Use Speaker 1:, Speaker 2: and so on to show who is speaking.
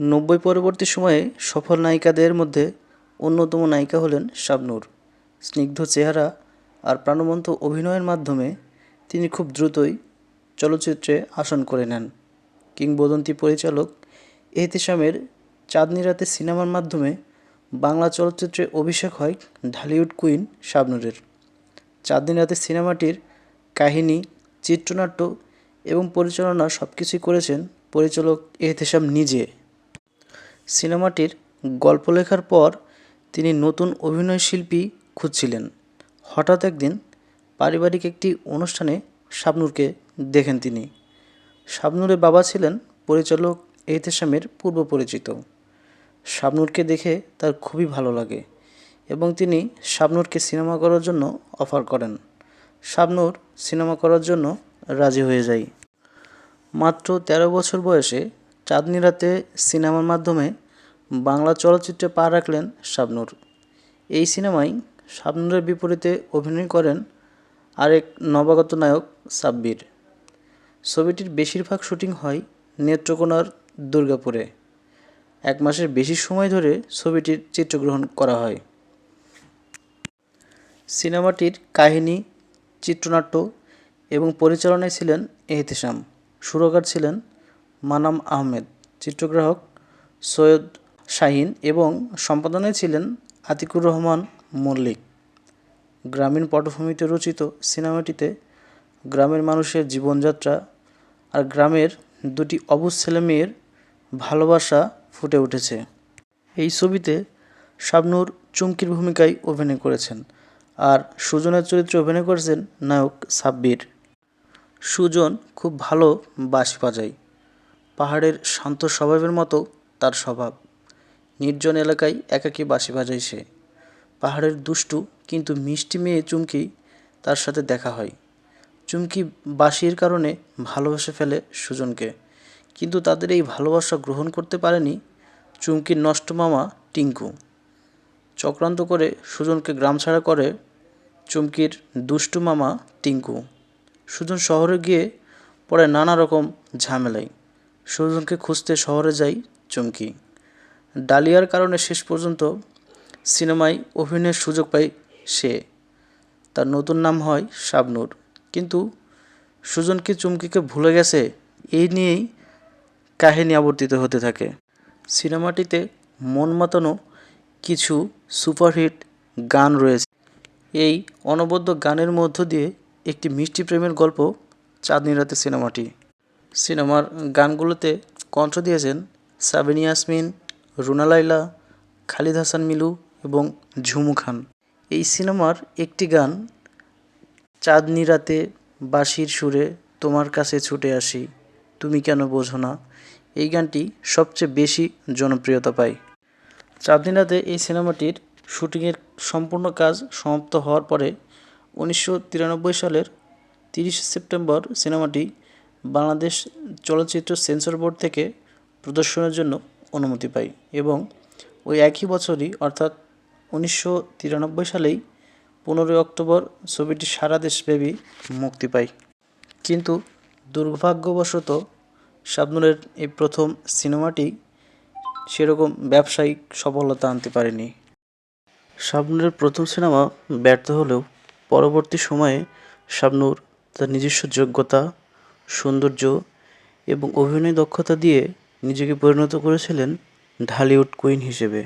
Speaker 1: নব্বই পরবর্তী সময়ে সফল নায়িকাদের মধ্যে অন্যতম নায়িকা হলেন শাবনূর। স্নিগ্ধ চেহারা আর প্রাণবন্ত অভিনয়ের মাধ্যমে তিনি খুব দ্রুতই চলচ্চিত্রে আসন করে নেন। কিংবদন্তি পরিচালক এহতেশামের চাঁদনি রাতে সিনেমার মাধ্যমে বাংলা চলচ্চিত্রে অভিষেক হয় ঢালিউড কুইন শাবনূরের। চাঁদনি রাতে সিনেমাটির কাহিনী, চিত্রনাট্য এবং পরিচালনা সব কিছুই করেছেন পরিচালক এহতেশাম নিজে। সিনেমাটির গল্প লেখার পর তিনি নতুন অভিনয়শিল্পী খুঁজছিলেন। হঠাৎ একদিন পারিবারিক একটি অনুষ্ঠানে শাবনূরকে দেখেন তিনি। শাবনূরের বাবা ছিলেন পরিচালক এহতেশামের পূর্ব পরিচিত। শাবনূরকে দেখে তার খুবই ভালো লাগে এবং তিনি শাবনূরকে সিনেমা করার জন্য অফার করেন। শাবনূর সিনেমা করার জন্য রাজি হয়ে যায়। মাত্র তেরো বছর বয়সে চাঁদনি রাতে সিনেমার মাধ্যমে বাংলা চলচ্চিত্রে পা রাখলেন শাবনূর। এই সিনেমায় শাবনূরের বিপরীতে অভিনয় করেন আরেক নবাগত নায়ক সাব্বির। ছবিটির বেশিরভাগ শুটিং হয় নেত্রকোনার দুর্গাপুরে। এক মাসের বেশি সময় ধরে ছবিটির চিত্রগ্রহণ করা হয়। সিনেমাটির কাহিনী, চিত্রনাট্য এবং পরিচালনায় ছিলেন এহতেশাম। সুরকার ছিলেন মানাম আহমেদ, চিত্রগ্রাহক সৈয়দ শাহিন এবং সম্পাদনায় ছিলেন আতিকুর রহমান মল্লিক। গ্রামীণ পটভূমিতে রচিত সিনেমাটিতে গ্রামের মানুষের জীবনযাত্রা আর গ্রামের দুটি অবুঝ ছেলে মেয়ের ভালোবাসা ফুটে উঠেছে। এই ছবিতে শাবনূর চুমকির ভূমিকায় অভিনয় করেছেন আর সুজনের চরিত্রে অভিনয় করেছেন নায়ক সাব্বির। সুজন খুব ভালো বাঁশি বাজায়। পাহাড়ের শান্ত স্বভাবের মতো তার স্বভাব। নির্জন এলাকায় একাকী বাঁশি বাজায় সে। পাহাড়ের দুষ্টু কিন্তু মিষ্টি মেয়ে চুমকি তার সাথে দেখা হয়। চুমকি বাঁশির কারণে ভালোবেসে ফেলে সুজনকে। কিন্তু তাদের এই ভালোবাসা গ্রহণ করতে পারেনি চুমকির নষ্ট মামা টিঙ্কু। চক্রান্ত করে সুজনকে গ্রাম ছাড়া করে চুমকির দুষ্টু মামা টিঙ্কু। সুজন শহরে গিয়ে পড়ে নানা রকম ঝামেলায়। সুজনকে খুঁজতে শহরে যায় চুমকি। ডালিয়ার কারণে শেষ পর্যন্ত সিনেমায় অভিনয়ের সুযোগ পায় সে। তার নতুন নাম হয় শাবনূর। কিন্তু সুজন কি চুমকিকে ভুলে গেছে? এই নিয়েই কাহিনী আবর্তিত হতে থাকে। সিনেমাটিতে মন মাতানো কিছু সুপারহিট গান রয়েছে। এই অনবদ্য গানের মধ্য দিয়ে একটি মিষ্টি প্রেমের গল্প চাঁদনি রাতে সিনেমাটি। সিনেমার গানগুলোতে কণ্ঠ দিয়েছেন সাবিন ইয়াসমিন, রুনা লাইলা খালিদ হাসান মিলু এবং ঝুমু খান। এই সিনেমার একটি গান, চাঁদনি রাতে বাঁশির সুরে তোমার কাছে ছুটে আসি, তুমি কেন বোঝো না? এই গানটি সবচেয়ে বেশি জনপ্রিয়তা পায়। চাঁদনি রাতে এই সিনেমাটির শুটিংয়ের সম্পূর্ণ কাজ সমাপ্ত হওয়ার পরে উনিশশো তিরানব্বই সালের তিরিশে সেপ্টেম্বর সিনেমাটি বাংলাদেশ চলচ্চিত্র সেন্সর বোর্ড থেকে প্রদর্শনের জন্য অনুমতি পাই এবং ওই একই বছরই, অর্থাৎ উনিশশো তিরানব্বই সালেই পনেরোই অক্টোবর ছবিটি সারা দেশব্যাপী মুক্তি পায়। কিন্তু দুর্ভাগ্যবশত শাবনুরের এই প্রথম সিনেমাটি সেরকম ব্যবসায়িক সফলতা আনতে পারেনি। শাবনুরের প্রথম সিনেমা ব্যর্থ হলেও পরবর্তী সময়ে শাবনুর তার নিজস্ব যোগ্যতা সৌন্দর্য এবং অভিনয় দক্ষতা দিয়ে নিজেকে পরিণত করেছিলেন ঢালিউড কুইন হিসেবে।